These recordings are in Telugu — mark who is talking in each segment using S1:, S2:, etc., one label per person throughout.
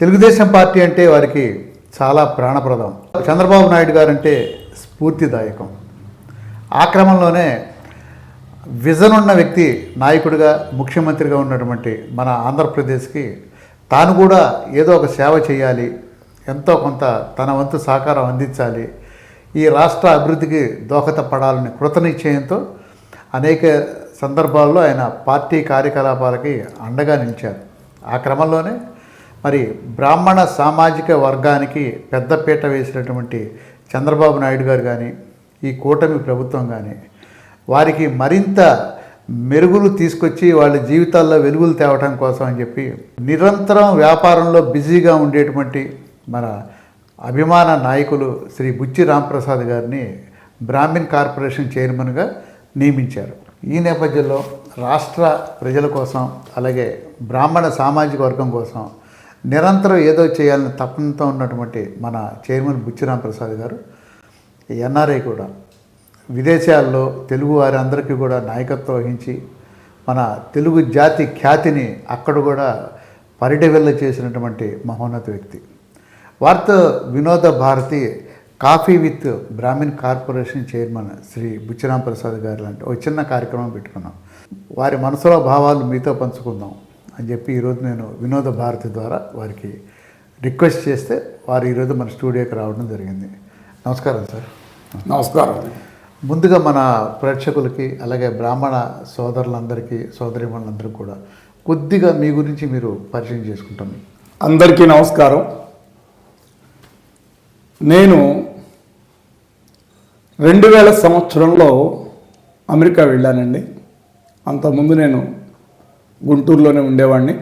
S1: తెలుగుదేశం పార్టీ అంటే వారికి చాలా ప్రాణప్రదం. చంద్రబాబు నాయుడు గారు అంటే స్ఫూర్తిదాయకం. ఆ క్రమంలోనే విజన్ ఉన్న వ్యక్తి నాయకుడిగా ముఖ్యమంత్రిగా ఉన్నటువంటి మన ఆంధ్రప్రదేశ్కి తాను కూడా ఏదో ఒక సేవ చేయాలి ఎంతో కొంత తన వంతు సహకారం అందించాలి ఈ రాష్ట్ర అభివృద్ధికి దోహదపడాలని కృతనిశ్చయంతో అనేక సందర్భాల్లో ఆయన పార్టీ కార్యకలాపాలకి అండగా నిలిచారు. ఆ క్రమంలోనే మరి బ్రాహ్మణ సామాజిక వర్గానికి పెద్దపీట వేసినటువంటి చంద్రబాబు నాయుడు గారు కానీ ఈ కూటమి ప్రభుత్వం కానీ వారికి మరింత మెరుగులు తీసుకొచ్చి వాళ్ళ జీవితాల్లో వెలుగులు తేవటం కోసం అని చెప్పి నిరంతరం వ్యాపారంలో బిజీగా ఉండేటువంటి మన అభిమాన నాయకులు శ్రీ బుచ్చి రాంప్రసాద్ గారిని బ్రాహ్మిన్ కార్పొరేషన్ చైర్మన్గా నియమించారు. ఈ నేపథ్యంలో రాష్ట్ర ప్రజల కోసం అలాగే బ్రాహ్మణ సామాజిక వర్గం కోసం నిరంతరం ఏదో చేయాలని తపనతో ఉన్నటువంటి మన చైర్మన్ బుచ్చిరామ్ ప్రసాద్ గారు ఎన్ఆర్ఐ కూడా విదేశాల్లో తెలుగు వారందరికీ కూడా నాయకత్వం వహించి మన తెలుగు జాతి ఖ్యాతిని అక్కడ కూడా పరిటవెల్ల చేసినటువంటి మహోన్నత వ్యక్తి. వారితో Vinoda Bharati coffee with Brahmin corporation chairman Shri Buchiram Prasad garu లాంటి ఒక చిన్న కార్యక్రమం పెట్టుకున్నాం. వారి మనసులో భావాలు మీతో పంచుకుందాం. అని చెప్పి ఈరోజు నేను వినోద భారతి ద్వారా వారికి రిక్వెస్ట్ చేస్తే వారు ఈరోజు మన స్టూడియోకి రావడం జరిగింది. నమస్కారం సార్.
S2: నమస్కారం.
S1: ముందుగా మన ప్రేక్షకులకి అలాగే బ్రాహ్మణ సోదరులందరికీ సోదరిమణులందరికీ కూడా కొద్దిగా మీ గురించి మీరు పరిచయం చేసుకుంటాం.
S2: అందరికీ నమస్కారం. నేను రెండు వేల సంవత్సరంలో అమెరికా వెళ్ళానండి. అంతకుముందు నేను గుంటూరులోనే ఉండేవాడిని.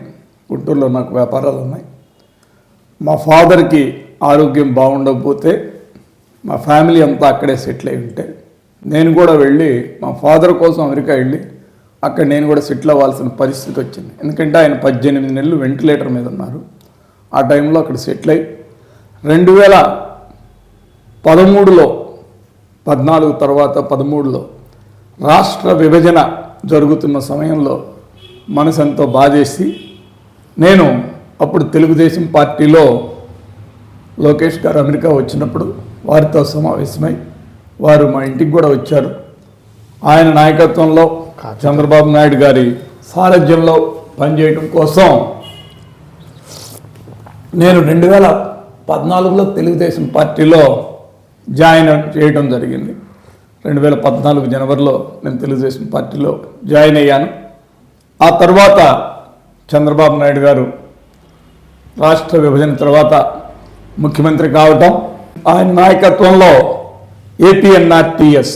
S2: గుంటూరులో నాకు వ్యాపారాలు ఉన్నాయి. మా ఫాదర్కి ఆరోగ్యం బాగుండకపోతే మా ఫ్యామిలీ అంతా అక్కడే సెటిల్ అయి ఉంటే నేను కూడా వెళ్ళి మా ఫాదర్ కోసం అమెరికా వెళ్ళి అక్కడ నేను కూడా సెటిల్ అవ్వాల్సిన పరిస్థితి వచ్చింది. ఎందుకంటే ఆయన పద్దెనిమిది నెలలు వెంటిలేటర్ మీద ఉన్నారు. ఆ టైంలో అక్కడ సెటిల్ అయ్యి రెండు వేల పదమూడులో పద్నాలుగు తర్వాత పదమూడులో రాష్ట్ర విభజన జరుగుతున్న సమయంలో మనసు ఎంతో బాధేసి నేను అప్పుడు తెలుగుదేశం పార్టీలో లోకేష్ గారు అమెరికా వచ్చినప్పుడు వారితో సమావేశమై వారు మా ఇంటికి కూడా వచ్చారు. ఆయన నాయకత్వంలో చంద్రబాబు నాయుడు గారి సారథ్యంలో పనిచేయడం కోసం నేను రెండు వేల పద్నాలుగులో తెలుగుదేశం పార్టీలో జాయిన్ చేయడం జరిగింది. రెండు వేల పద్నాలుగు జనవరిలో నేను తెలుగుదేశం పార్టీలో జాయిన్ అయ్యాను. ఆ తర్వాత చంద్రబాబు నాయుడు గారు రాష్ట్ర విభజన తర్వాత ముఖ్యమంత్రి కావటం ఆయన నాయకత్వంలో APNRTS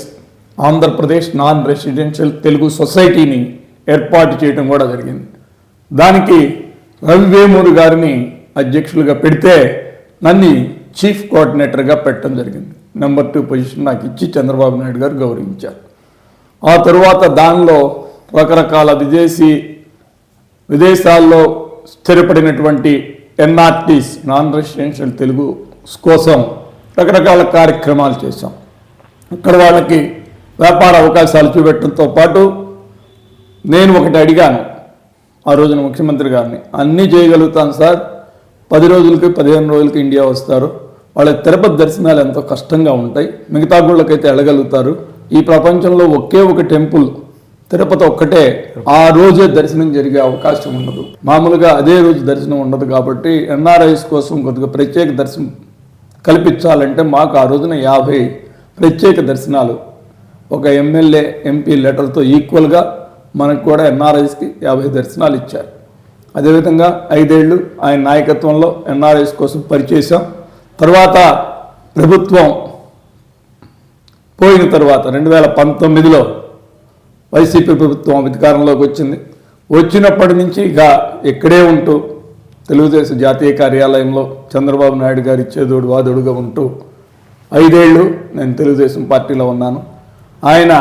S2: Andhra Pradesh non residential Telugu సొసైటీని ఏర్పాటు చేయడం కూడా జరిగింది. దానికి రవివేమూరు గారిని అధ్యక్షులుగా పెడితే నన్ను చీఫ్ కోఆర్డినేటర్గా పెట్టడం జరిగింది. నెంబర్ టూ పొజిషన్ నాకు ఇచ్చి చంద్రబాబు నాయుడు గారు గౌరవించారు. ఆ తరువాత దానిలో రకరకాల విదేశీ విదేశాల్లో స్థిరపడినటువంటి ఎన్ఆర్టీస్ నాన్ రెసిడెన్షియల్ తెలుగు కోసం రకరకాల కార్యక్రమాలు చేశాం. అక్కడ వాళ్ళకి వ్యాపార అవకాశాలు చూపెట్టడంతో పాటు నేను ఒకటి అడిగాను ఆ రోజున ముఖ్యమంత్రి గారిని. అన్నీ చేయగలుగుతాను సార్. పది రోజులకి పదిహేను రోజులకి ఇండియా వస్తారు. వాళ్ళ తిరుపతి దర్శనాలు ఎంతో కష్టంగా ఉంటాయి. మిగతా గుళ్ళకైతే వెళ్ళగలుగుతారు. ఈ ప్రపంచంలో ఒకే ఒక టెంపుల్ తిరుపతి ఒక్కటే ఆ రోజే దర్శనం జరిగే అవకాశం ఉండదు మామూలుగా అదే రోజు దర్శనం ఉండదు కాబట్టి ఎన్ఆర్ఐస్ కోసం కొద్దిగా ప్రత్యేక దర్శనం కల్పించాలంటే మాకు ఆ రోజున యాభై ప్రత్యేక దర్శనాలు. ఒక ఎమ్మెల్యే ఎంపీ లెటర్తో ఈక్వల్గా మనకు కూడా ఎన్ఆర్ఐస్కి యాభై దర్శనాలు ఇచ్చారు. అదేవిధంగా ఐదేళ్ళు ఆయన నాయకత్వంలో ఎన్ఆర్ఐస్ కోసం పనిచేశాం తర్వాత ప్రభుత్వం పోయిన తర్వాత రెండు వేల పంతొమ్మిదిలో వైసీపీ ప్రభుత్వం అధికారంలోకి వచ్చింది. వచ్చినప్పటి నుంచి ఇక ఇక్కడే ఉంటూ తెలుగుదేశం జాతీయ కార్యాలయంలో చంద్రబాబు నాయుడు గారి చేదోడు వాదోడుగా ఉంటూ ఐదేళ్ళు నేను తెలుగుదేశం పార్టీలో ఉన్నాను. ఆయన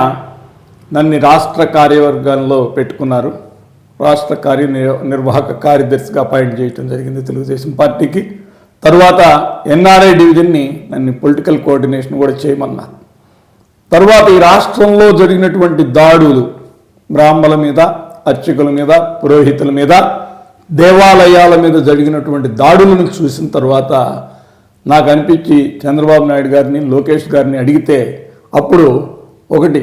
S2: నన్ను రాష్ట్ర కార్యవర్గంలో పెట్టుకున్నారు. రాష్ట్ర కార్య నిర్వాహక కార్యదర్శిగా అపాయింట్ చేయడం జరిగింది తెలుగుదేశం పార్టీకి. తర్వాత ఎన్ఆర్ఐ డివిజన్ని నన్ను పొలిటికల్ కోఆర్డినేషన్ కూడా చేయమన్నారు. తర్వాత ఈ రాష్ట్రంలో జరిగినటువంటి దాడులు బ్రాహ్మణుల మీద అర్చకుల మీద పురోహితుల మీద దేవాలయాల మీద జరిగినటువంటి దాడులను చూసిన తర్వాత నాకు అనిపించి చంద్రబాబు నాయుడు గారిని లోకేష్ గారిని అడిగితే అప్పుడు ఒకటి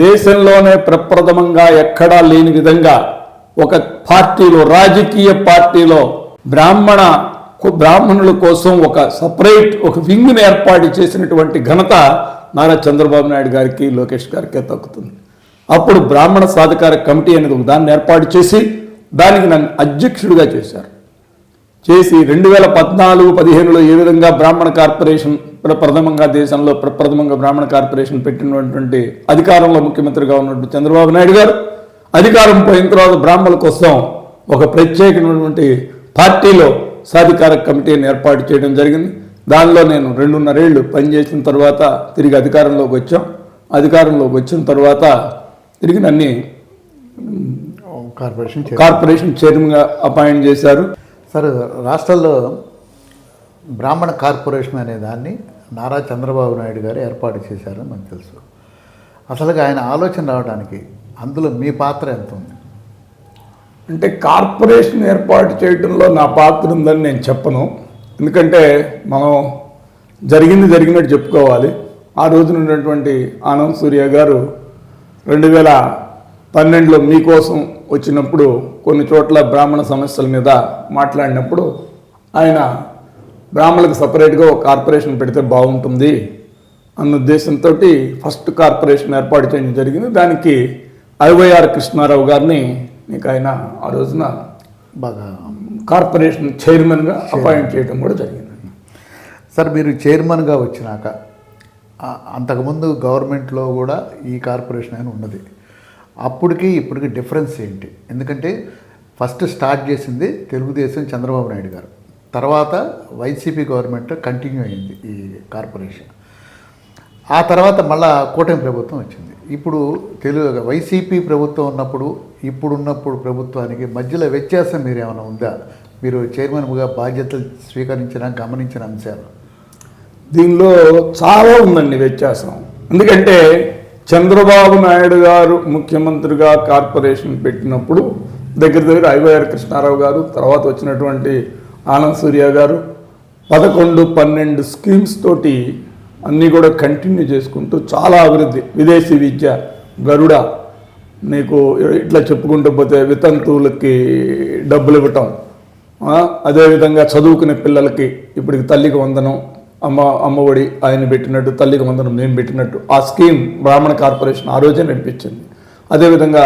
S2: దేశంలోనే ప్రప్రథమంగా ఎక్కడా లేని విధంగా ఒక పార్టీలో రాజకీయ పార్టీలో బ్రాహ్మణ బ్రాహ్మణుల కోసం ఒక సపరేట్ ఒక వింగ్ను ఏర్పాటు చేసినటువంటి ఘనత నారా చంద్రబాబు నాయుడు గారికి లోకేష్ గారికి దక్కుతుంది అప్పుడు బ్రాహ్మణ సాధికార కమిటీ అనేది ఒక దాన్ని ఏర్పాటు చేసి దానికి నన్ను అధ్యక్షుడిగా చేశారు. చేసి రెండు వేల పద్నాలుగు పదిహేనులో ఏ విధంగా బ్రాహ్మణ కార్పొరేషన్ ప్రప్రథమంగా దేశంలో ప్రప్రథమంగా బ్రాహ్మణ కార్పొరేషన్ పెట్టినటువంటి అధికారంలో ముఖ్యమంత్రిగా ఉన్నటువంటి చంద్రబాబు నాయుడు గారు అధికారం పోయిన తర్వాత బ్రాహ్మణుల కోసం ఒక ప్రత్యేకమైనటువంటి పార్టీలో సాధికార కమిటీని ఏర్పాటు చేయడం జరిగింది. దానిలో నేను రెండున్నరేళ్ళు పనిచేసిన తర్వాత తిరిగి అధికారంలోకి వచ్చాం. అధికారంలోకి వచ్చిన తర్వాత తిరిగి నన్ను
S1: కార్పొరేషన్
S2: కార్పొరేషన్ చైర్మన్గా అపాయింట్ చేశారు.
S1: సార్ రాష్ట్రంలో బ్రాహ్మణ కార్పొరేషన్ అనే దాన్ని నారా చంద్రబాబు నాయుడు గారు ఏర్పాటు చేశారని మనకు తెలుసు. అసలుగా ఆయన ఆలోచన రావడానికి అందులో మీ పాత్ర ఎంత ఉంది?
S2: అంటే కార్పొరేషన్ ఏర్పాటు చేయడంలో నా పాత్ర ఉందని నేను చెప్పను. ఎందుకంటే మనం జరిగింది జరిగినట్టు చెప్పుకోవాలి. ఆ రోజున ఉన్నటువంటి ఆనంద్ సూర్య గారు రెండు వేల పన్నెండులో మీకోసం వచ్చినప్పుడు కొన్ని చోట్ల బ్రాహ్మణ సమస్యల మీద మాట్లాడినప్పుడు ఆయన బ్రాహ్మణులకు సపరేట్గా ఒక కార్పొరేషన్ పెడితే బాగుంటుంది అన్న ఉద్దేశంతో ఫస్ట్ కార్పొరేషన్ ఏర్పాటు చేయడం జరిగింది. దానికి ఐవైఆర్ కృష్ణారావు గారిని నీకు ఆయన ఆ రోజున
S1: బాగా
S2: కార్పొరేషన్ చైర్మన్గా అపాయింట్ చేయడం కూడా జరిగింది.
S1: సార్ మీరు చైర్మన్గా వచ్చినాక అంతకుముందు గవర్నమెంట్లో కూడా ఈ కార్పొరేషన్ అని ఉన్నది. అప్పటికి ఇప్పటికి డిఫరెన్స్ ఏంటి? ఎందుకంటే ఫస్ట్ స్టార్ట్ చేసింది తెలుగుదేశం చంద్రబాబు నాయుడు గారు. తర్వాత వైసీపీ గవర్నమెంట్ కంటిన్యూ అయింది ఈ కార్పొరేషన్. ఆ తర్వాత మళ్ళా కూటమి ప్రభుత్వం వచ్చింది. ఇప్పుడు తెలుగు వైసీపీ ప్రభుత్వం ఉన్నప్పుడు ఇప్పుడున్నప్పుడు ప్రభుత్వానికి మధ్యలో వ్యత్యాసం మీరు ఏమైనా ఉందా? మీరు చైర్మన్గా బాధ్యతలు స్వీకరించిన గమనించిన అంశాలు.
S2: దీనిలో చాలా ఉందండి వ్యత్యాసం. ఎందుకంటే చంద్రబాబు నాయుడు గారు ముఖ్యమంత్రిగా కార్పొరేషన్ పెట్టినప్పుడు దగ్గర దగ్గర ఐవైఆర్ కృష్ణారావు గారు తర్వాత వచ్చినటువంటి ఆనంద్ సూర్య గారు పదకొండు పన్నెండు స్కీమ్స్ తోటి అన్నీ కూడా కంటిన్యూ చేసుకుంటూ చాలా అభివృద్ధి. విదేశీ విద్య గరుడ నీకు ఇట్లా చెప్పుకుంటూ పోతే వితంతువులకి డబ్బులు ఇవ్వటం అదేవిధంగా చదువుకునే పిల్లలకి ఇప్పటికి తల్లికి వందనం అమ్మ అమ్మఒడి ఆయన పెట్టినట్టు తల్లికి వందనం మేము పెట్టినట్టు ఆ స్కీమ్ బ్రాహ్మణ కార్పొరేషన్ ఆ రోజే నడిపించింది. అదేవిధంగా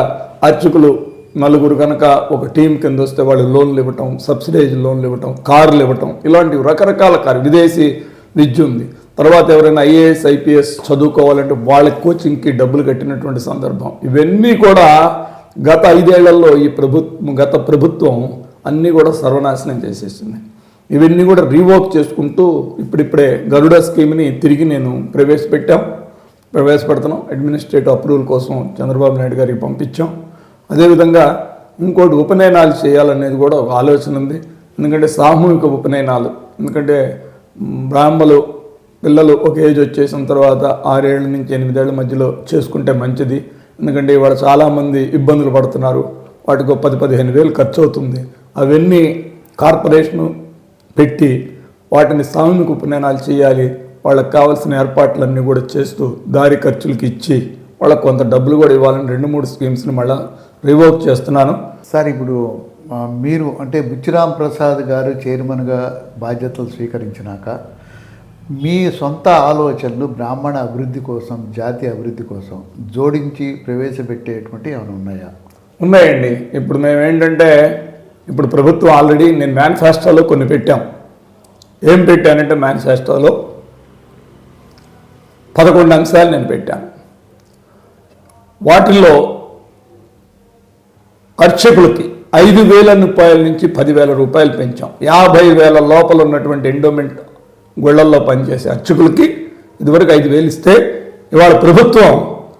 S2: అర్చకులు నలుగురు కనుక ఒక టీం కింద వస్తే వాళ్ళు లోన్లు ఇవ్వటం సబ్సిడైజ్ లోన్లు ఇవ్వటం కార్లు ఇవ్వటం ఇలాంటివి రకరకాల కార్ విదేశీ విద్య ఉంది. తర్వాత ఎవరైనా ఐఏఎస్ ఐపీఎస్ చదువుకోవాలంటే వాళ్ళ కోచింగ్కి డబ్బులు కట్టినటువంటి సందర్భం. ఇవన్నీ కూడా గత ఐదేళ్ళలో ఈ ప్రభుత్వం గత ప్రభుత్వం అన్నీ కూడా సర్వనాశనం చేసేసింది. ఇవన్నీ కూడా రీవర్క్ చేసుకుంటూ ఇప్పుడిప్పుడే గరుడ స్కీమ్ని తిరిగి నేను ప్రవేశపెట్టాం. ప్రవేశపెడుతున్నాం. అడ్మినిస్ట్రేటివ్ అప్రూవల్ కోసం చంద్రబాబు నాయుడు గారికి పంపించాం. అదేవిధంగా ఇంకోటి ఉపనయనాలు చేయాలనేది కూడా ఒక ఆలోచన ఉంది. ఎందుకంటే సామూహిక ఉపనయనాలు ఎందుకంటే బ్రాహ్మలు పిల్లలు ఒక ఏజ్ వచ్చేసిన తర్వాత ఆరేళ్ళ నుంచి ఎనిమిదేళ్ళ మధ్యలో చేసుకుంటే మంచిది. ఎందుకంటే ఇవాళ చాలామంది ఇబ్బందులు పడుతున్నారు. వాటికి ఒక పది పదిహేను వేలు ఖర్చు అవుతుంది అవన్నీ కార్పొరేషను పెట్టి వాటిని సామూహిక ఉపనయనాలు చేయాలి. వాళ్ళకి కావాల్సిన ఏర్పాట్లన్నీ కూడా చేస్తూ దారి ఖర్చులకి ఇచ్చి వాళ్ళకి కొంత డబ్బులు కూడా ఇవ్వాలని రెండు మూడు స్కీమ్స్ని మళ్ళీ రివోక్ చేస్తున్నాను.
S1: సార్ ఇప్పుడు మీరు అంటే బుచ్చిరామ్ ప్రసాద్ గారు చైర్మన్గా బాధ్యతలు స్వీకరించినాక మీ సొంత ఆలోచనలు బ్రాహ్మణ అభివృద్ధి కోసం జాతి అభివృద్ధి కోసం జోడించి ప్రవేశపెట్టేటువంటి ఏమైనా ఉన్నాయా?
S2: ఉన్నాయండి. ఇప్పుడు మేము ఏంటంటే ఇప్పుడు ప్రభుత్వం ఆల్రెడీ నేను మేనిఫెస్టోలో కొన్ని పెట్టాం. ఏం పెట్టానంటే మేనిఫెస్టోలో పదకొండు అంశాలు నేను పెట్టాను. వాటిల్లో అర్చకులకి ఐదు వేల రూపాయల నుంచి పదివేల రూపాయలు పెంచాం. యాభై వేల లోపల ఉన్నటువంటి ఎండోమెంట్ గుళ్ళల్లో పనిచేసే అర్చకులకి ఇదివరకు ఐదు వేలు ఇస్తే ఇవాళ ప్రభుత్వం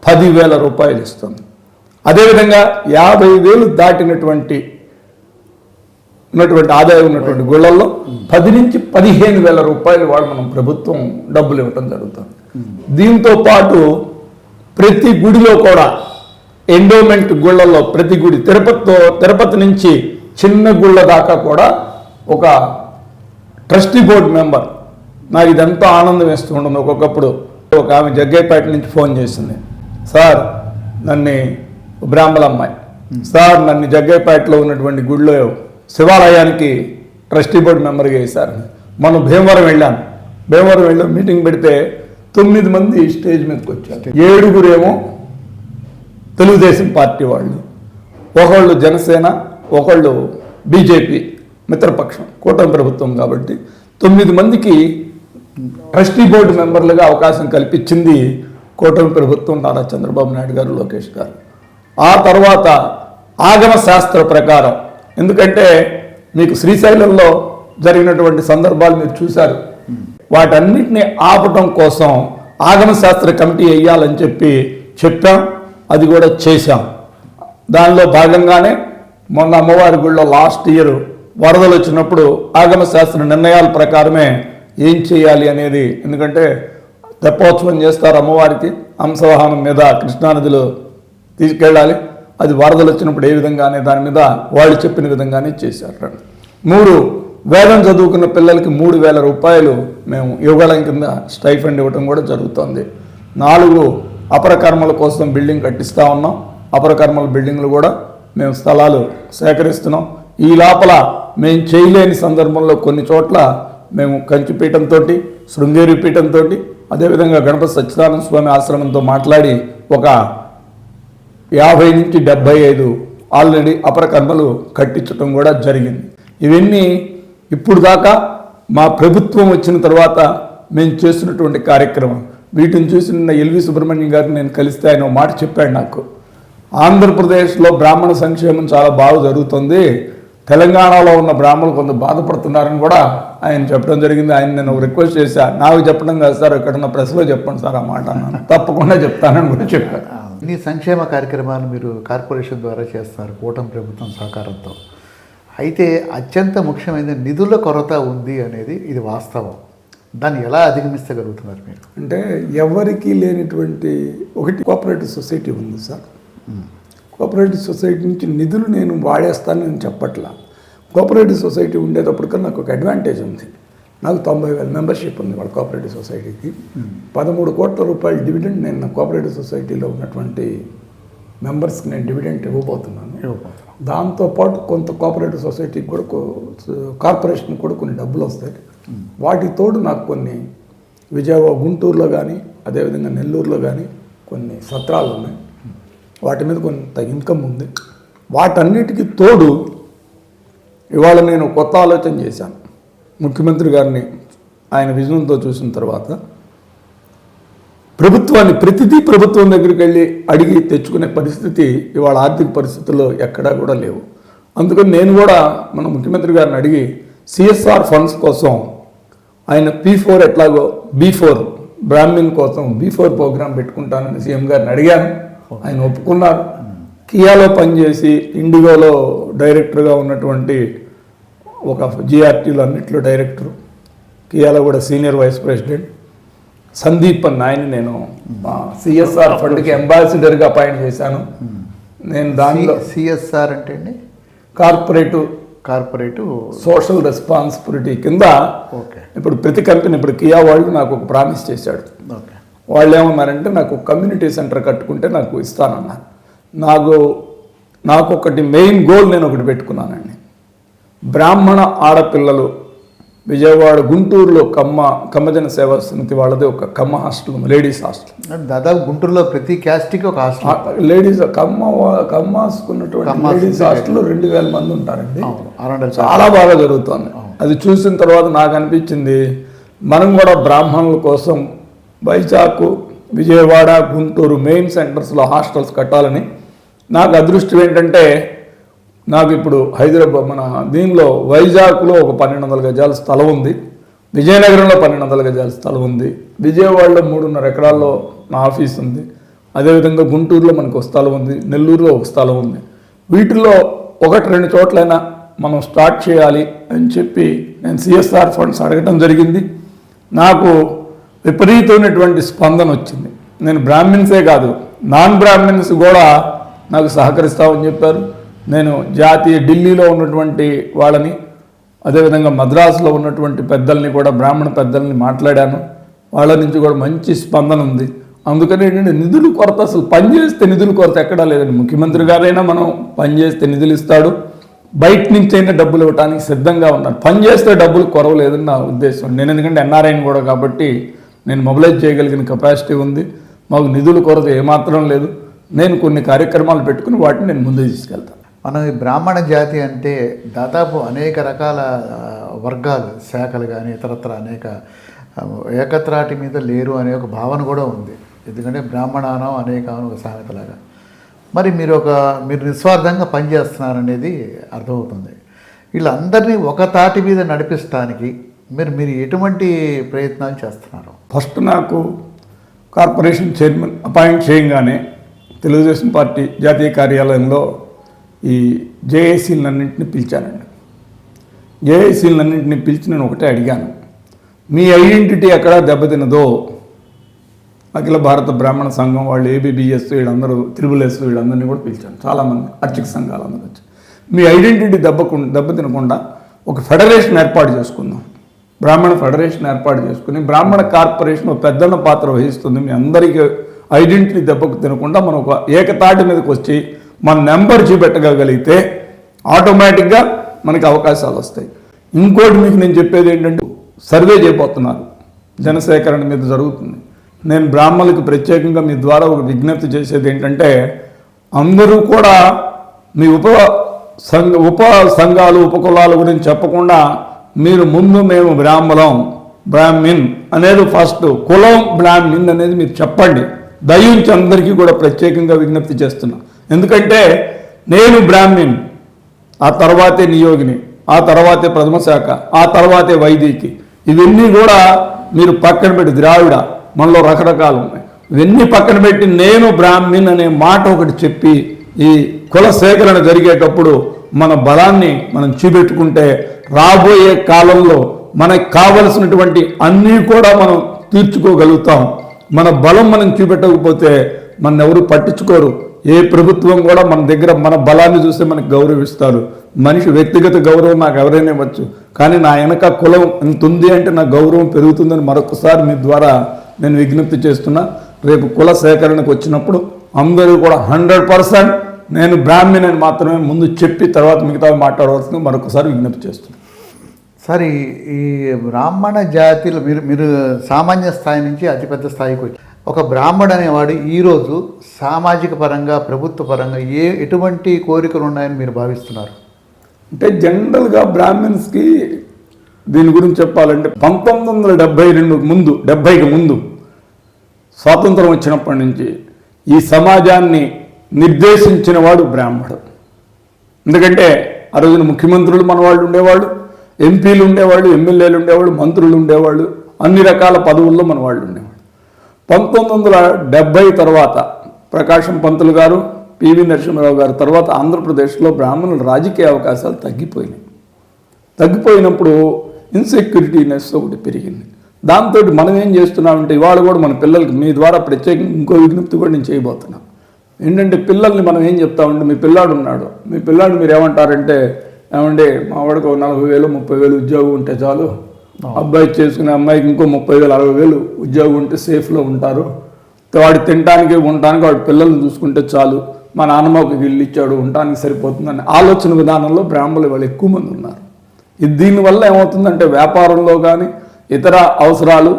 S2: పదివేల రూపాయలు ఇస్తుంది. అదేవిధంగా యాభై వేలు దాటినటువంటి ఉన్నటువంటి ఆదాయం ఉన్నటువంటి గుళ్ళల్లో పది నుంచి పదిహేను వేల రూపాయలు వాళ్ళు మనం ప్రభుత్వం డబ్బులు ఇవ్వటం జరుగుతుంది. దీంతో పాటు ప్రతి గుడిలో కూడా ఎండోమెంట్ గుళ్ళల్లో ప్రతి గుడి తిరుపతితో తిరుపతి నుంచి చిన్న గుళ్ళ దాకా కూడా ఒక ట్రస్టీ బోర్డు మెంబర్ నాకు ఇదంతా ఆనందం వేస్తూ ఉంటుంది ఒక్కొక్కప్పుడు ఒక ఆమె జగ్గైపేట నుంచి ఫోన్ చేసింది. సార్ నన్ను బ్రాహ్మణ అమ్మాయి. సార్ నన్ను జగ్గైపేటలో ఉన్నటువంటి గుడిలో శివాలయానికి ట్రస్టీ బోర్డు మెంబర్గా వేశారు. మనం భీమవరం వెళ్ళాను భీమవరం వెళ్ళి మీటింగ్ పెడితే తొమ్మిది మంది స్టేజ్ మీదకి వచ్చారు. ఏడుగురేమో తెలుగుదేశం పార్టీ వాళ్ళు. ఒకళ్ళు జనసేన ఒకళ్ళు బీజేపీ మిత్రపక్షం కూటమి ప్రభుత్వం కాబట్టి తొమ్మిది మందికి ట్రస్టీ బోర్డు మెంబర్లుగా అవకాశం కల్పించింది కూటమి ప్రభుత్వం నారా చంద్రబాబు నాయుడు గారు లోకేష్ గారు. ఆ తర్వాత ఆగమ శాస్త్ర ప్రకారం ఎందుకంటే మీకు శ్రీశైలంలో జరిగినటువంటి సందర్భాలు మీరు చూశారు. వాటన్నిటిని ఆపటం కోసం ఆగమ శాస్త్ర కమిటీ వేయాలని చెప్పి చెప్పాం అది కూడా చేశాం. దానిలో భాగంగానే మొన్న అమ్మవారి గుళ్ళో లాస్ట్ ఇయర్ వరదలు వచ్చినప్పుడు ఆగమ శాస్త్ర నిర్ణయాల ప్రకారమే ఏం చేయాలి అనేది? ఎందుకంటే తెప్పోత్సవం చేస్తారు అమ్మవారికి హంసవాహనం మీద కృష్ణానదిలో తీసుకెళ్ళాలి. అది వరదలు వచ్చినప్పుడు ఏ విధంగానే దాని మీద వాళ్ళు చెప్పిన విధంగానే చేశారు. మూడు వేదం చదువుకున్న పిల్లలకి మూడు వేల రూపాయలు మేము యువగళం కింద స్టైఫండ్ ఇవ్వటం కూడా జరుగుతుంది. నాలుగు అపరకర్మల కోసం బిల్డింగ్ కట్టిస్తా ఉన్నాం. అపరకర్మల బిల్డింగ్లు కూడా మేము స్థలాలు సేకరిస్తున్నాం. ఈ లోపల మేము చేయలేని సందర్భంలో కొన్ని చోట్ల మేము కంచిపీఠంతో శృంగేరి పీఠంతో అదేవిధంగా గణపతి సచ్చిదానంద స్వామి ఆశ్రమంతో మాట్లాడి ఒక యాభై నుంచి డెబ్భై ఐదు ఆల్రెడీ అపర కర్మలు కట్టించడం కూడా జరిగింది. ఇవన్నీ ఇప్పుడు దాకా మా ప్రభుత్వం వచ్చిన తర్వాత మేము చేస్తున్నటువంటి కార్యక్రమం. వీటిని చూసి ఎల్వి సుబ్రహ్మణ్యం గారిని నేను కలిస్తే ఆయన మాట చెప్పాడు నాకు. ఆంధ్రప్రదేశ్లో బ్రాహ్మణ సంక్షేమం చాలా బాగా జరుగుతుంది. తెలంగాణలో ఉన్న బ్రాహ్మణులు కొంత బాధపడుతున్నారని కూడా ఆయన చెప్పడం జరిగింది. ఆయన నేను రిక్వెస్ట్ చేశా. నాకు చెప్పడం కాదు సార్ ఎక్కడున్న ప్రెస్లో చెప్పండి సార్ ఆ మాట అన్నాను. తప్పకుండా చెప్తానని కూడా చెప్పాను
S1: ఇన్ని సంక్షేమ కార్యక్రమాలు మీరు కార్పొరేషన్ ద్వారా చేస్తున్నారు కూటమి ప్రభుత్వం సహకారంతో. అయితే అత్యంత ముఖ్యమైన నిధుల కొరత ఉంది అనేది ఇది వాస్తవం. దాన్ని ఎలా అధిగమించగలుగుతున్నారు మీరు?
S2: అంటే ఎవరికి లేనిటువంటి ఒకటి కోఆపరేటివ్ సొసైటీ ఉంది సార్. కోఆపరేటివ్ సొసైటీ నుంచి నిధులు నేను వాడేస్తాను నేను చెప్పట్లా. కోఆపరేటివ్ సొసైటీ ఉండేటప్పటికన్నా నాకు ఒక అడ్వాంటేజ్ ఉంది. నాకు తొంభై వేల మెంబర్షిప్ ఉంది వాళ్ళ కోఆపరేటివ్ సొసైటీకి. పదమూడు కోట్ల రూపాయల డివిడెండ్ నేను నా కోఆపరేటివ్ సొసైటీలో ఉన్నటువంటి మెంబర్స్కి నేను డివిడెంట్ ఇవ్వబోతున్నాను.
S1: ఇవ్వబోతున్నాం.
S2: దాంతోపాటు కొంత కోఆపరేటివ్ సొసైటీకి కూడా కార్పొరేషన్ కూడా కొన్ని డబ్బులు వస్తాయి. వాటి తోడు నాకు కొన్ని విజయవాడ గుంటూరులో కానీ అదేవిధంగా నెల్లూరులో కానీ కొన్ని సత్రాలు ఉన్నాయి. వాటి మీద కొంత ఇన్కమ్ ఉంది. వాటన్నిటికీ తోడు ఇవాళ నేను కొత్త ఆలోచన చేశాను. ముఖ్యమంత్రి గారిని ఆయన విజనంతో చూసిన తర్వాత ప్రభుత్వాన్ని ప్రతిదీ ప్రభుత్వం దగ్గరికి వెళ్ళి అడిగి తెచ్చుకునే పరిస్థితి ఇవాళ ఆర్థిక పరిస్థితుల్లో ఎక్కడా కూడా లేవు. అందుకని నేను కూడా మన ముఖ్యమంత్రి గారిని అడిగి సిఎస్ఆర్ ఫండ్స్ కోసం ఆయన పీ ఫోర్ ఎట్లాగో బీ ఫోర్ బ్రాహ్మిన్ కోసం బీ ఫోర్ ప్రోగ్రామ్ పెట్టుకుంటానని సీఎం గారిని అడిగాను. ఆయన ఒప్పుకున్నారు. కియాలో పనిచేసి ఇండిగోలో డైరెక్టర్గా ఉన్నటువంటి ఒక జిఆర్టీలో అన్నిట్లో డైరెక్టరు. కియాలో కూడా సీనియర్ వైస్ ప్రెసిడెంట్. సందీప్ అన్న ఆయన నేను సిఎస్ఆర్ ఫండ్కి అంబాసిడర్గా అపాయింట్ చేశాను. నేను దానిలో
S1: సిఎస్ఆర్ అంటే అండి?
S2: కార్పొరేటివ్
S1: కార్పొరేటివ్
S2: సోషల్ రెస్పాన్సిబిలిటీ కింద
S1: ఓకే.
S2: ఇప్పుడు ప్రతి కంపెనీ ఇప్పుడు కియా వాళ్ళు నాకు ఒక ప్రామిస్ చేశాడు.
S1: ఓకే.
S2: వాళ్ళు ఏమన్నారంటే నాకు కమ్యూనిటీ సెంటర్ కట్టుకుంటే నాకు ఇస్తానన్నారు. నాకు నాకు ఒకటి మెయిన్ గోల్ నేను ఒకటి పెట్టుకున్నానండి. బ్రాహ్మణ ఆడపిల్లలు విజయవాడ గుంటూరులో కమ్మ కమ్మజన సేవా సమితి వాళ్ళది ఒక కమ్మ హాస్టల్ ఉంది లేడీస్ హాస్టల్.
S1: దాదాపు గుంటూరులో ప్రతి క్యాస్ట్కి ఒక హాస్టల్.
S2: లేడీస్ కమ్మ కమ్మాసుకున్నటువంటి
S1: కమ్మాస్
S2: లేడీస్ హాస్టల్లో రెండు వేల మంది ఉంటారండి. చాలా బాగా జరుగుతుంది. అది చూసిన తర్వాత నాకు అనిపించింది మనం కూడా బ్రాహ్మణుల కోసం వైజాగ్ విజయవాడ గుంటూరు మెయిన్ సెంటర్స్లో హాస్టల్స్ కట్టాలని నాకు అదృష్టం ఏంటంటే నాకు ఇప్పుడు హైదరాబాద్ మన దీనిలో వైజాగ్లో ఒక పన్నెండు వందల గజాల స్థలం ఉంది. విజయనగరంలో పన్నెండు వందల గజాల స్థలం ఉంది. విజయవాడలో మూడున్నర ఎకరాల్లో నా ఆఫీస్ ఉంది. అదేవిధంగా గుంటూరులో మనకు ఒక స్థలం ఉంది. నెల్లూరులో ఒక స్థలం ఉంది. వీటిల్లో ఒకటి రెండు చోట్లైనా మనం స్టార్ట్ చేయాలి అని చెప్పి నేను సిఎస్ఆర్ ఫండ్స్ అడగటం జరిగింది. నాకు విపరీతమైనటువంటి స్పందన వచ్చింది. నేను బ్రాహ్మిన్సే కాదు నాన్ బ్రాహ్మిన్స్ కూడా నాకు సహకరిస్తామని చెప్పారు. నేను జాతీయ ఢిల్లీలో ఉన్నటువంటి వాళ్ళని అదేవిధంగా మద్రాసులో ఉన్నటువంటి పెద్దల్ని కూడా బ్రాహ్మణ పెద్దల్ని మాట్లాడాను. వాళ్ళ నుంచి కూడా మంచి స్పందన ఉంది. అందుకని ఏంటంటే నిధులు కొరత అసలు పనిచేస్తే నిధుల కొరత ఎక్కడా లేదండి. ముఖ్యమంత్రి గారైనా మనం పనిచేస్తే నిధులు ఇస్తాడు. బయట నుంచి అయినా డబ్బులు ఇవ్వడానికి సిద్ధంగా ఉన్నాను పనిచేస్తే డబ్బులు కొరవ లేదని నా ఉద్దేశం. నేను ఎందుకంటే ఎన్ఆర్ఐని కూడా కాబట్టి నేను మొబిలైజ్ చేయగలిగిన కెపాసిటీ ఉంది. మాకు నిధుల కొరత ఏమాత్రం లేదు. నేను కొన్ని కార్యక్రమాలు పెట్టుకుని వాటిని నేను ముందుకు తీసుకెళ్తాను.
S1: మనం ఈ బ్రాహ్మణ జాతి అంటే దాదాపు అనేక రకాల వర్గాలు శాఖలు కానీ ఇతరత్ర అనేక ఏకత్రాటి మీద లేరు అనే ఒక భావన కూడా ఉంది. ఎందుకంటే బ్రాహ్మణానం అనేకం ఒక సామెతలాగా. మరి మీరు ఒక మీరు నిస్వార్థంగా పనిచేస్తున్నారనేది అర్థమవుతుంది. వీళ్ళందరినీ ఒక తాటి మీద నడిపిస్తానికి మీరు మీరు ఎటువంటి ప్రయత్నాలు చేస్తున్నారు?
S2: ఫస్ట్ నాకు కార్పొరేషన్ చైర్మన్ అపాయింట్ చేయగానే తెలుగుదేశం పార్టీ జాతీయ కార్యాలయంలో ఈ జేఏసీలన్నింటినీ పిలిచానండి జేఏసీలన్నింటినీ పిలిచి నేను ఒకటే అడిగాను. మీ ఐడెంటిటీ ఎక్కడా దెబ్బతినదో అఖిల భారత బ్రాహ్మణ సంఘం వాళ్ళు ఏబీబీఎస్ వీళ్ళందరూ త్రిబులెస్ వీళ్ళందరినీ కూడా పిలిచాను చాలామంది అర్చక సంఘాలు అందరూ వచ్చి. మీ ఐడెంటిటీ దెబ్బకు దెబ్బతినకుండా ఒక ఫెడరేషన్ ఏర్పాటు చేసుకుందాం. బ్రాహ్మణ ఫెడరేషన్ ఏర్పాటు చేసుకుని బ్రాహ్మణ కార్పొరేషన్ ఒక పెద్దన్న పాత్ర వహిస్తుంది. మీ అందరికీ ఐడెంటిటీ దెబ్బకు తినకుండా మనం ఒక ఏకతాటి మీదకి వచ్చి మన నెంబర్ చూపెట్టగలిగితే ఆటోమేటిక్గా మనకి అవకాశాలు వస్తాయి. ఇంకోటి మీకు నేను చెప్పేది ఏంటంటే సర్వే చేయబోతున్నారు. జనసేకరణ మీద జరుగుతుంది. నేను బ్రాహ్మణులకు ప్రత్యేకంగా మీ ద్వారా ఒక విజ్ఞప్తి చేసేది ఏంటంటే అందరూ కూడా మీ ఉప సంఘ ఉప సంఘాలు ఉపకులాల గురించి చెప్పకుండా మీరు ముందు మేము బ్రాహ్మణం బ్రాహ్మిన్ అనేది ఫస్ట్ కులం బ్రాహ్మిన్ అనేది మీరు చెప్పండి. దయించి అందరికీ కూడా ప్రత్యేకంగా విజ్ఞప్తి చేస్తున్నా. ఎందుకంటే నేను బ్రాహ్మిన్ ఆ తర్వాతే నియోగిని ఆ తర్వాతే ప్రథమ శాఖ ఆ తర్వాతే వైదికి. ఇవన్నీ కూడా మీరు పక్కన పెట్టి ద్రావిడ మనలో రకరకాలు ఉన్నాయి. ఇవన్నీ పక్కన పెట్టి నేను బ్రాహ్మిన్ అనే మాట ఒకటి చెప్పి ఈ కుల సేకరణ జరిగేటప్పుడు మన బలాన్ని మనం చూపెట్టుకుంటే రాబోయే కాలంలో మనకు కావలసినటువంటి అన్నీ కూడా మనం తీర్చుకోగలుగుతాం. మన బలం మనం చూపెట్టకపోతే మన ఎవరు పట్టించుకోరు. ఏ ప్రభుత్వం కూడా మన దగ్గర మన బలాన్ని చూస్తే మనకు గౌరవిస్తారు. మనిషి వ్యక్తిగత గౌరవం నాకు ఎవరైనా ఇవ్వచ్చు. కానీ నా వెనక కులం ఇంత ఉంది అంటే నా గౌరవం పెరుగుతుందని మరొకసారి మీ ద్వారా నేను విజ్ఞప్తి చేస్తున్నా. రేపు కుల సేకరణకు వచ్చినప్పుడు అందరూ కూడా హండ్రెడ్ పర్సెంట్ నేను బ్రాహ్మణ్ అని మాత్రమే ముందు చెప్పి తర్వాత మిగతా మాట్లాడవలసింది మరొకసారి విజ్ఞప్తి చేస్తున్నాను
S1: సార్ ఈ బ్రాహ్మణ జాతిలో మీరు మీరు సామాన్య స్థాయి నుంచి అతిపెద్ద స్థాయికి వచ్చి ఒక బ్రాహ్మడు అనేవాడు ఈరోజు సామాజిక పరంగా ప్రభుత్వ పరంగా ఏ ఎటువంటి కోరికలు ఉన్నాయని మీరు భావిస్తున్నారు?
S2: అంటే జనరల్గా బ్రాహ్మిన్స్కి దీని గురించి చెప్పాలంటే పంతొమ్మిది వందల డెబ్భై రెండు ముందు డెబ్భైకి ముందు స్వాతంత్రం వచ్చినప్పటి నుంచి ఈ సమాజాన్ని నిర్దేశించిన వాడు బ్రాహ్మడు. ఎందుకంటే ఆ రోజున ముఖ్యమంత్రులు మన వాళ్ళు ఉండేవాళ్ళు ఎంపీలు ఉండేవాళ్ళు ఎమ్మెల్యేలు ఉండేవాళ్ళు మంత్రులు ఉండేవాళ్ళు అన్ని రకాల పదవుల్లో మన వాళ్ళు ఉండేవాళ్ళు. పంతొమ్మిది వందల డెబ్బై తర్వాత ప్రకాశం పంతులు గారు పివి నరసింహరావు గారు తర్వాత ఆంధ్రప్రదేశ్లో బ్రాహ్మణుల రాజకీయ అవకాశాలు తగ్గిపోయినాయి. తగ్గిపోయినప్పుడు ఇన్సెక్యూరిటీనెస్ ఒకటి పెరిగింది. దాంతో మనం ఏం చేస్తున్నామంటే ఇవాళ కూడా మన పిల్లలకి మీ ద్వారా ప్రత్యేకంగా ఇంకో విజ్ఞప్తి కూడా నేను చేయబోతున్నాను ఏంటంటే పిల్లల్ని మనం ఏం చెప్తామంటే మీ పిల్లాడు ఉన్నాడు. మీ పిల్లాడు మీరు ఏమంటారంటే ఏమంటే మా వాడికి ఒక నలభై వేలు ముప్పై వేలు ఉద్యోగం ఉంటే చాలు. అబ్బాయి చేసుకునే అమ్మాయికి ఇంకో ముప్పై వేలు అరవై వేలు ఉద్యోగం ఉంటే సేఫ్లో ఉంటారు. వాడు తినడానికి ఉండటానికి వాడి పిల్లల్ని చూసుకుంటే చాలు. మా నాన్నమ్మ ఒక ఇల్లు ఇచ్చాడు ఉండటానికి సరిపోతుందని ఆలోచన విధానంలో బ్రాహ్మణులు వాళ్ళు ఎక్కువ మంది ఉన్నారు. ఇది దీనివల్ల ఏమవుతుందంటే వ్యాపారంలో కానీ ఇతర అవసరాలు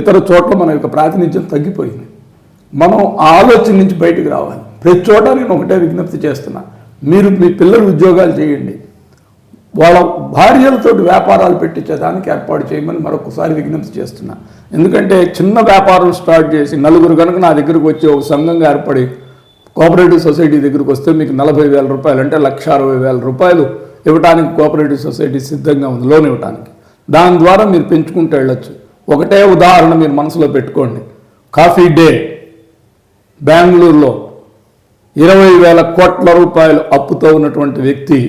S2: ఇతర చోట్ల మన యొక్క ప్రాతినిధ్యం తగ్గిపోయింది. మనం ఆలోచన నుంచి బయటికి రావాలి. ప్రతి చోట నేను ఒకటే విజ్ఞప్తి చేస్తున్నా. మీరు మీ పిల్లలు ఉద్యోగాలు చేయండి. వాళ్ళ భార్యలతో వ్యాపారాలు పెట్టించేదానికి ఏర్పాటు చేయమని మరొకసారి విజ్ఞప్తి చేస్తున్నా. ఎందుకంటే చిన్న వ్యాపారం స్టార్ట్ చేసి నలుగురు కనుక నా దగ్గరకు వచ్చి ఒక సంఘంగా ఏర్పడి కోఆపరేటివ్ సొసైటీ దగ్గరకు వస్తే మీకు నలభై వేల రూపాయలు అంటే లక్ష అరవై వేల రూపాయలు ఇవ్వడానికి కోఆపరేటివ్ సొసైటీ సిద్ధంగా ఉంది లోన్ ఇవ్వడానికి దాని ద్వారా మీరు పెంచుకుంటూ వెళ్ళొచ్చు. ఒకటే ఉదాహరణ మీరు మనసులో పెట్టుకోండి. కాఫీ డే బెంగళూరులో ఇరవై వేల కోట్ల రూపాయలు అప్పుతో ఉన్నటువంటి వ్యక్తి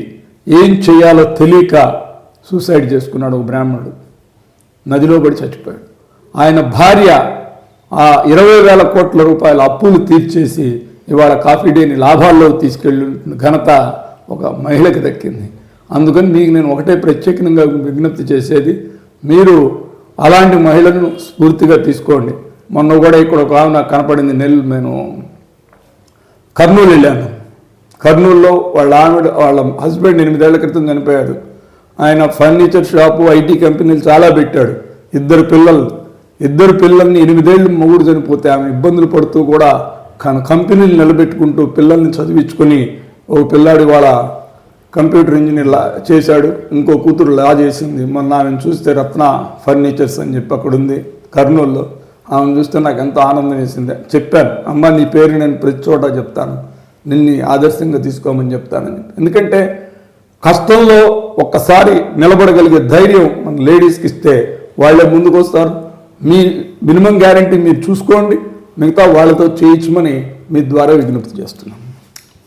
S2: ఏం చేయాలో తెలియక సూసైడ్ చేసుకున్నాడు ఒక బ్రాహ్మణుడు. నదిలో పడి చచ్చిపోయాడు. ఆయన భార్య ఆ ఇరవై వేల కోట్ల రూపాయల అప్పులు తీర్చేసి ఇవాళ కాఫీ డేని లాభాల్లో తీసుకెళ్ళి ఘనత ఒక మహిళకి దక్కింది. అందుకని మీకు నేను ఒకటే ప్రత్యేకంగా విజ్ఞప్తి చేసేది మీరు అలాంటి మహిళలను స్ఫూర్తిగా తీసుకోండి. మొన్న కూడా ఇక్కడ ఒక ఆమె నాకు కనపడింది నెల్లు నేను కర్నూలు వెళ్ళాను. కర్నూలులో వాళ్ళ ఆవిడ వాళ్ళ హస్బెండ్ ఎనిమిదేళ్ళ క్రితం చనిపోయాడు. ఆయన ఫర్నిచర్ షాపు ఐటీ కంపెనీలు చాలా పెట్టాడు. ఇద్దరు పిల్లలు ఇద్దరు పిల్లల్ని ఎనిమిదేళ్ళు మొగుడు చనిపోతే ఆమె ఇబ్బందులు పడుతూ కూడా కంపెనీలు నిలబెట్టుకుంటూ పిల్లల్ని చదివించుకొని ఓ పిల్లాడి వాళ్ళ కంప్యూటర్ ఇంజనీర్ లా చేశాడు. ఇంకో కూతురు లా చేసింది. మొన్న ఆమెను చూస్తే రత్న ఫర్నిచర్స్ అని చెప్పి అక్కడ ఉంది కర్నూలులో. ఆమెను చూస్తే నాకు ఎంతో ఆనందం వేసింది. చెప్పాను అమ్మ నీ పేరు నేను ప్రతి చోట చెప్తాను. నిన్ను ఆదర్శంగా తీసుకోమని చెప్తానని. ఎందుకంటే కష్టంలో ఒక్కసారి నిలబడగలిగే ధైర్యం మన లేడీస్కి ఇస్తే వాళ్ళే ముందుకు వస్తారు మీ మినిమం గ్యారంటీ మీరు చూసుకోండి. మిగతా వాళ్ళతో చేయించమని మీ ద్వారా విజ్ఞప్తి చేస్తున్నాం.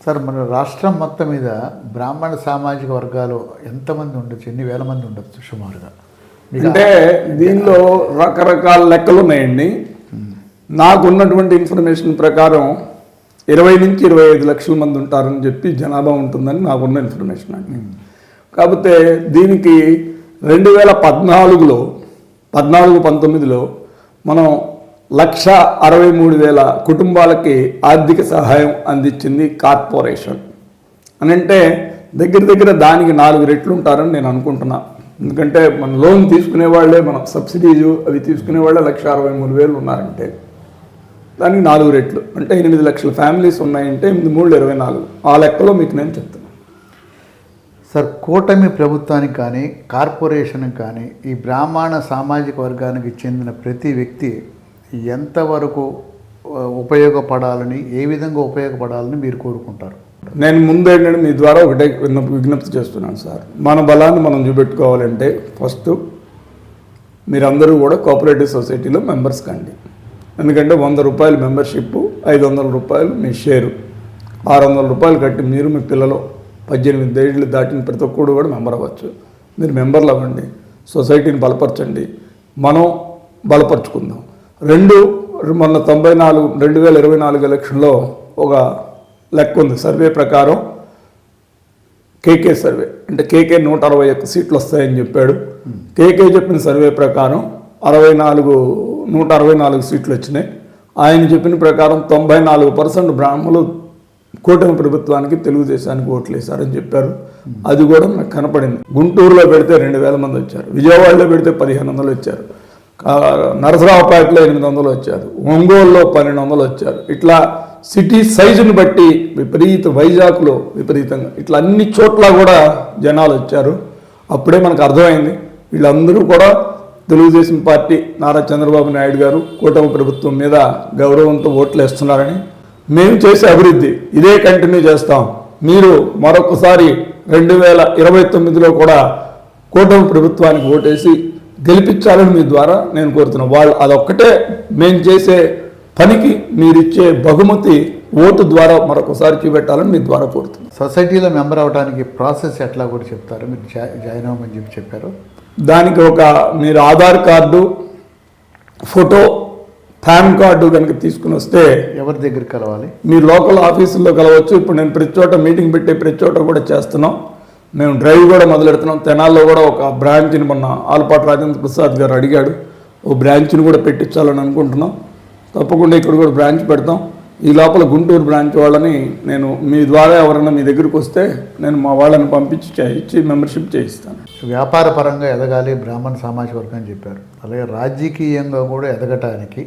S1: సార్ మన రాష్ట్రం మొత్తం మీద బ్రాహ్మణ సామాజిక వర్గాలు ఎంతమంది ఉండొచ్చు? ఎన్ని వేల మంది ఉండొచ్చు సుమారుగా?
S2: అంటే దీనిలో రకరకాల లెక్కలు ఉన్నాయండి నాకు ఉన్నటువంటి ఇన్ఫర్మేషన్ ప్రకారం ఇరవై నుంచి ఇరవై ఐదు లక్షల మంది ఉంటారని చెప్పి జనాభా ఉంటుందని నాకున్న ఇన్ఫర్మేషన్ అండి. కాకపోతే దీనికి రెండు వేల పద్నాలుగులో పద్నాలుగు పంతొమ్మిదిలో మనం లక్ష అరవై మూడు వేల కుటుంబాలకి ఆర్థిక సహాయం అందించింది కార్పొరేషన్. అని అంటే దగ్గర దగ్గర దానికి నాలుగు రెట్లు ఉంటారని నేను అనుకుంటున్నా. ఎందుకంటే మన లోన్ తీసుకునే వాళ్ళే మన సబ్సిడీలు అవి తీసుకునే వాళ్ళే లక్ష అరవై మూడు వేలు ఉన్నారంటే. దానికి నాలుగు రెట్లు. అంటే ఎనిమిది లక్షల ఫ్యామిలీస్ ఉన్నాయంటే ఎనిమిది మూడు ఇరవై నాలుగు. ఆ లెక్కలో మీకు నేను చెప్తాను.
S1: సార్ కూటమి ప్రభుత్వానికి కానీ కార్పొరేషన్కి కానీ ఈ బ్రాహ్మణ సామాజిక వర్గానికి చెందిన ప్రతి వ్యక్తి ఎంతవరకు ఉపయోగపడాలని ఏ విధంగా ఉపయోగపడాలని మీరు కోరుకుంటారు?
S2: నేను ముందు ఏంటంటే మీ ద్వారా ఒకటే విజ్ఞప్తి చేస్తున్నాను సార్. మన బలాన్ని మనం చూపెట్టుకోవాలంటే ఫస్ట్ మీరందరూ కూడా కోఆపరేటివ్ సొసైటీలో మెంబర్స్ కండి. ఎందుకంటే వంద రూపాయలు మెంబర్షిప్ ఐదు వందల రూపాయలు మీ షేరు. ఆరు వందల రూపాయలు కట్టి మీరు మీ పిల్లలు పద్దెనిమిది ఏళ్ళు దాటిన ప్రతి ఒక్కడు కూడా మెంబర్ అవ్వచ్చు. మీరు మెంబర్లు అవ్వండి సొసైటీని బలపరచండి మనం బలపరుచుకుందాం. రెండు మొన్న తొంభై నాలుగు రెండు వేల ఇరవై నాలుగు ఎలక్షన్లో ఒక లెక్క ఉంది. సర్వే ప్రకారం కేకే సర్వే అంటే కేకే నూట అరవై ఒక్క సీట్లు వస్తాయని చెప్పాడు. కేకే చెప్పిన సర్వే ప్రకారం అరవై నాలుగు నూట అరవై నాలుగు సీట్లు వచ్చినాయి. ఆయన చెప్పిన ప్రకారం తొంభై నాలుగు పర్సెంట్ బ్రాహ్మణులు కూటమి ప్రభుత్వానికి తెలుగుదేశానికి ఓట్లు వేశారని చెప్పారు. అది కూడా నాకు కనపడింది. గుంటూరులో పెడితే రెండు వేల మంది వచ్చారు. విజయవాడలో పెడితే పదిహేను వందలు వచ్చారు. నరసరావుపేటలో ఎనిమిది వందలు వచ్చారు. ఒంగోలులో పన్నెండు వందలు వచ్చారు. ఇట్లా సిటీ సైజుని బట్టి విపరీత వైజాగ్లో విపరీతంగా ఇట్లా అన్ని చోట్ల కూడా జనాలు వచ్చారు. అప్పుడే మనకు అర్థమైంది. వీళ్ళందరూ కూడా తెలుగుదేశం పార్టీ నారా చంద్రబాబు నాయుడు గారు కూటమి ప్రభుత్వం మీద గౌరవంతో ఓట్లు వేస్తున్నారని మేము చేసే అభివృద్ధి ఇదే కంటిన్యూ చేస్తాం. మీరు మరొకసారి రెండు వేల ఇరవై తొమ్మిదిలో కూడా కూటమి ప్రభుత్వానికి ఓటేసి గెలిపించాలని మీ ద్వారా నేను కోరుతున్నాను వాళ్ళు అదొక్కటే మేము చేసే పనికి మీరిచ్చే బహుమతి ఓటు ద్వారా మరొకసారి చూపెట్టాలని మీ ద్వారా కోరుతున్నాను
S1: సొసైటీలో మెంబర్ అవడానికి ప్రాసెస్ ఎట్లా కూడా చెప్తారు? మీరు జాయిన్ అవ్వమని చెప్పి చెప్పారు.
S2: దానికి ఒక మీరు Aadhaar card photo PAN card కనుక తీసుకుని వస్తే
S1: ఎవరి దగ్గర కలవాలి?
S2: మీ లోకల్ ఆఫీసుల్లో కలవచ్చు. ఇప్పుడు నేను ప్రతి చోట మీటింగ్ పెట్టే ప్రతి చోట కూడా చేస్తున్నాం. మేము డ్రైవ్ కూడా మొదలెడుతున్నాం. తెనాల్లో కూడా ఒక బ్రాంచ్ని మొన్న ఆల్పాటి రాజేంద్ర ప్రసాద్ గారు అడిగాడు. ఓ బ్రాంచ్ని కూడా పెట్టించాలని అనుకుంటున్నాం. తప్పకుండా ఇక్కడ కూడా బ్రాంచ్ పెడతాం. ఈ లోపల గుంటూరు బ్రాంచ్ వాళ్ళని నేను మీ ద్వారా ఎవరైనా మీ దగ్గరికి వస్తే నేను మా వాళ్ళని పంపించి చేయించి మెంబర్షిప్ చేయిస్తాను.
S1: వ్యాపార పరంగా ఎదగాలి బ్రాహ్మణ సామాజిక వర్గం అని చెప్పారు. అలాగే రాజకీయంగా కూడా ఎదగటానికి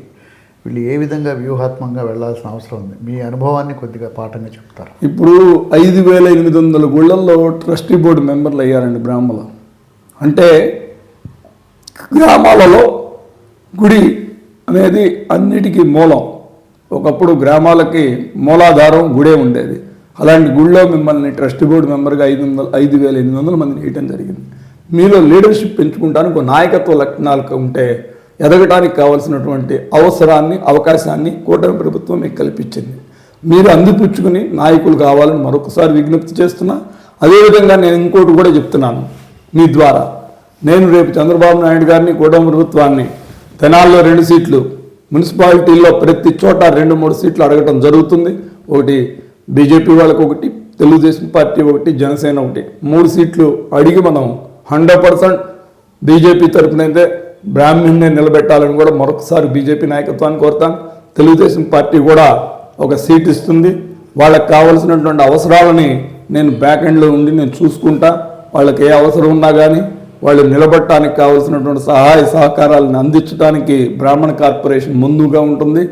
S1: వీళ్ళు ఏ విధంగా వ్యూహాత్మకంగా వెళ్ళాల్సిన అవసరం ఉంది? మీ అనుభవాన్ని కొద్దిగా పాఠంగా చెప్తారు?
S2: ఇప్పుడు ఐదు వేల ఎనిమిది వందల గుళ్ళల్లో ట్రస్టీ బోర్డు మెంబర్లు అయ్యారండి బ్రాహ్మణులు. అంటే గ్రామాలలో గుడి అనేది అన్నిటికీ మూలం. ఒకప్పుడు గ్రామాలకి మూలాధారం గుడే ఉండేది. అలాంటి గుడిలో మిమ్మల్ని ట్రస్ట్ బోర్డు మెంబర్గా ఐదు వందల ఐదు వేల ఎనిమిది వందల మందిని వేయటం జరిగింది. మీలో లీడర్షిప్ పెంచుకుంటానికి ఒక నాయకత్వ లక్షణాలు ఉంటే ఎదగటానికి కావాల్సినటువంటి అవసరాన్ని అవకాశాన్ని కూటమి ప్రభుత్వం మీకు కల్పించింది. మీరు అందిపుచ్చుకుని నాయకులు కావాలని మరొకసారి విజ్ఞప్తి చేస్తున్నా అదేవిధంగా నేను ఇంకోటి కూడా చెప్తున్నాను మీ ద్వారా. నేను రేపు చంద్రబాబు నాయుడు గారిని కూటమి ప్రభుత్వాన్ని తెనాల్లో రెండు సీట్లు మున్సిపాలిటీల్లో ప్రతి చోట రెండు మూడు సీట్లు అడగటం జరుగుతుంది. ఒకటి బీజేపీ వాళ్ళకి ఒకటి తెలుగుదేశం పార్టీ ఒకటి జనసేన ఒకటి. మూడు సీట్లు అడిగి మనం హండ్రెడ్ పర్సెంట్ బీజేపీ తరపునైతే బ్రాహ్మణ్ని నిలబెట్టాలని కూడా మరొకసారి బీజేపీ నాయకత్వాన్ని కోరుతాను తెలుగుదేశం పార్టీ కూడా ఒక సీట్ ఇస్తుంది. వాళ్ళకి కావాల్సినటువంటి అవసరాలని నేను బ్యాక్ ఎండ్లో ఉండి నేను చూసుకుంటా. వాళ్ళకి ఏ అవసరం ఉన్నా కానీ వాళ్ళు నిలబడటానికి కావాల్సినటువంటి సహాయ సహకారాలను అందించడానికి బ్రాహ్మణ కార్పొరేషన్ ముందుగా ఉంటుంది.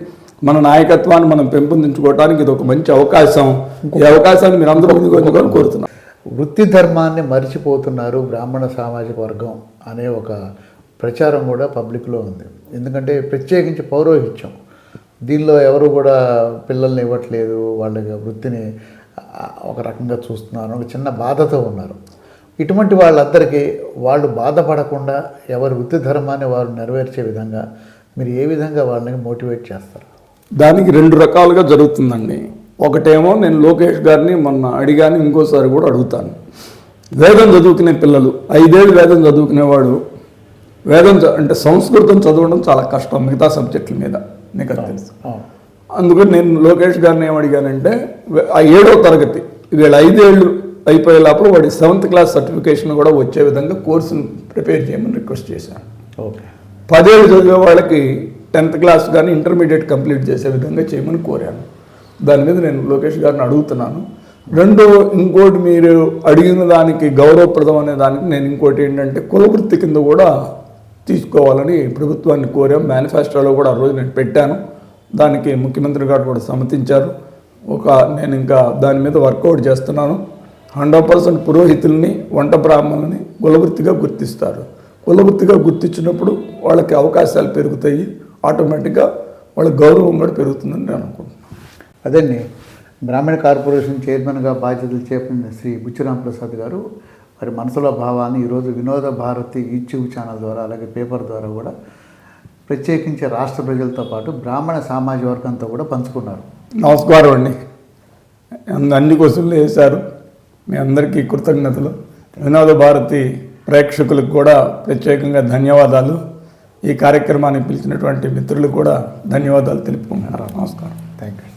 S2: మన నాయకత్వాన్ని మనం పెంపొందించుకోవడానికి ఇది ఒక మంచి అవకాశం. ఈ అవకాశాన్ని మీరు అందరూ ముందుకు కోరుతున్నాను
S1: వృత్తి ధర్మాన్ని మర్చిపోతున్నారు బ్రాహ్మణ సామాజిక వర్గం అనే ఒక ప్రచారం కూడా పబ్లిక్లో ఉంది. ఎందుకంటే ప్రత్యేకించి పౌరోహిత్యం. దీనిలో ఎవరు కూడా పిల్లల్ని ఇవ్వట్లేదు వాళ్ళ వృత్తిని ఒక రకంగా చూస్తున్నారు ఒక చిన్న బాధతో ఉన్నారు. ఇటువంటి వాళ్ళందరికీ వాళ్ళు బాధపడకుండా ఎవరి వృత్తి ధర్మాన్ని వారు నెరవేర్చే విధంగా మీరు ఏ విధంగా వాళ్ళని మోటివేట్ చేస్తారు?
S2: దానికి రెండు రకాలుగా జరుగుతుందండి. ఒకటేమో నేను లోకేష్ గారిని మొన్న అడిగాను ఇంకోసారి కూడా అడుగుతాను. వేదం చదువుకునే పిల్లలు ఐదేళ్ళు వేదం చదువుకునేవాడు వేదం అంటే సంస్కృతం చదవడం చాలా కష్టం మిగతా సబ్జెక్టుల మీద నీకు అది తెలుసు. అందుకని నేను లోకేష్ గారిని ఏమడిగానంటే ఏడో తరగతి వీళ్ళ ఐదేళ్ళు అయిపోయే లోపల వాడి సెవెంత్ క్లాస్ సర్టిఫికేషన్ కూడా వచ్చే విధంగా కోర్సును ప్రిపేర్ చేయమని రిక్వెస్ట్ చేశాను.
S1: ఓకే.
S2: పదేళ్ళు చదివే వాళ్ళకి టెన్త్ క్లాస్ కానీ ఇంటర్మీడియట్ కంప్లీట్ చేసే విధంగా చేయమని కోరాను. దాని మీద నేను లోకేష్ గారిని అడుగుతున్నాను. రెండు ఇంకోటి మీరు అడిగిన దానికి గౌరవప్రదం అనే దానికి నేను ఇంకోటి ఏంటంటే కులవృత్తి కింద కూడా తీసుకోవాలని ప్రభుత్వాన్ని కోరాం. మేనిఫెస్టోలో కూడా ఆ రోజు నేను పెట్టాను. దానికి ముఖ్యమంత్రి గారు కూడా సమ్మతించారు. ఒక నేను ఇంకా దాని మీద వర్కౌట్ చేస్తున్నాను. హండ్రెడ్ పర్సెంట్ పురోహితుల్ని వంట బ్రాహ్మణుల్ని కులవృత్తిగా గుర్తిస్తారు. కులవృత్తిగా గుర్తించినప్పుడు వాళ్ళకి అవకాశాలు పెరుగుతాయి. ఆటోమేటిక్గా వాళ్ళ గౌరవం కూడా పెరుగుతుందని నేను అనుకుంటున్నాను.
S1: అదండి బ్రాహ్మణ కార్పొరేషన్ చైర్మన్గా బాధ్యతలు చేపట్టిన శ్రీ బుచ్చిరాం ప్రసాద్ గారు మరి మనసులో భావాన్ని ఈరోజు వినోద భారతి యూట్యూబ్ ఛానల్ ద్వారా అలాగే పేపర్ ద్వారా కూడా ప్రత్యేకించి రాష్ట్ర ప్రజలతో పాటు బ్రాహ్మణ సామాజిక వర్గంతో కూడా పంచుకున్నారు.
S2: నమస్కారం అండి. అన్ని- అన్ని క్వశ్చన్లు వేశారు. మీ అందరికీ కృతజ్ఞతలు. వినోద భారతి ప్రేక్షకులకు కూడా ప్రత్యేకంగా ధన్యవాదాలు. ఈ కార్యక్రమాన్ని పిలిచినటువంటి మిత్రులు కూడా ధన్యవాదాలు తెలుపుకుంటున్నారు. నమస్కారం.
S1: Thank you